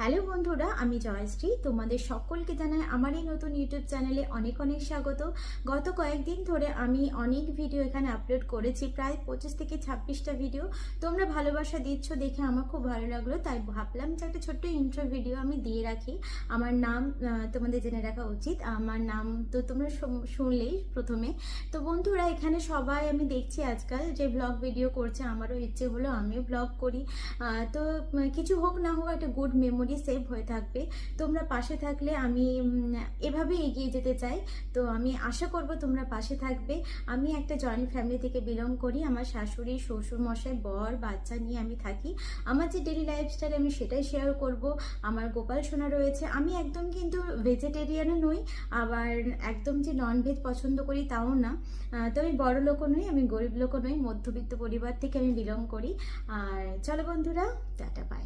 Hello বন্ধুরা, আমি জয়শ্রী। তোমাদের সকলকে জানাই আমার এই নতুন ইউটিউব চ্যানেলে অনেক অনেক স্বাগত। গত কয়েকদিন ধরে আমি অনেক ভিডিও এখানে আপলোড করেছি, প্রায় পঁচিশ থেকে ছাব্বিশটা ভিডিও। তোমরা ভালোবাসা দিচ্ছ দেখে আমার খুব ভালো লাগল, তাই ভাবলাম যে একটা ছোট্ট ইন্ট্রো ভিডিও আমি দিয়ে রাখি। আমার নাম তোমাদের জেনে রাখা উচিত। আমার নাম তো তোমরা শুনলেই প্রথমে। তো বন্ধুরা, এখানে সবাই আমি দেখছি আজকাল যে ব্লগ ভিডিও করছে, আমারও ইচ্ছে হলো আমিও ব্লগ করি। তো কিছু হোক না হোক, একটা গুড মেমোরি সেভ হয়ে থাকবে। তোমরা পাশে থাকলে আমি এভাবে এগিয়ে যেতে চাই। তো আমি আশা করব তোমরা পাশে থাকবে। আমি একটা জয়েন্ট ফ্যামিলি থেকে বিলং করি। আমার শাশুড়ি, শ্বশুর মশাই, বর, বাচ্চা নিয়ে আমি থাকি। আমার যে ডেলি লাইফস্টাইল আমি সেটাই শেয়ার করব। আমার গোপাল সোনা রয়েছে। আমি একদম কিন্তু ভেজিটেরিয়ানও নই। আবার একদম যে নন ভেজ পছন্দ করি তাও না। তো আমি বড় লোকও নই, আমি গরিব লোকও নই। মধ্যবিত্ত পরিবার থেকে আমি বিলং করি। আর চলো বন্ধুরা, টাটা পাই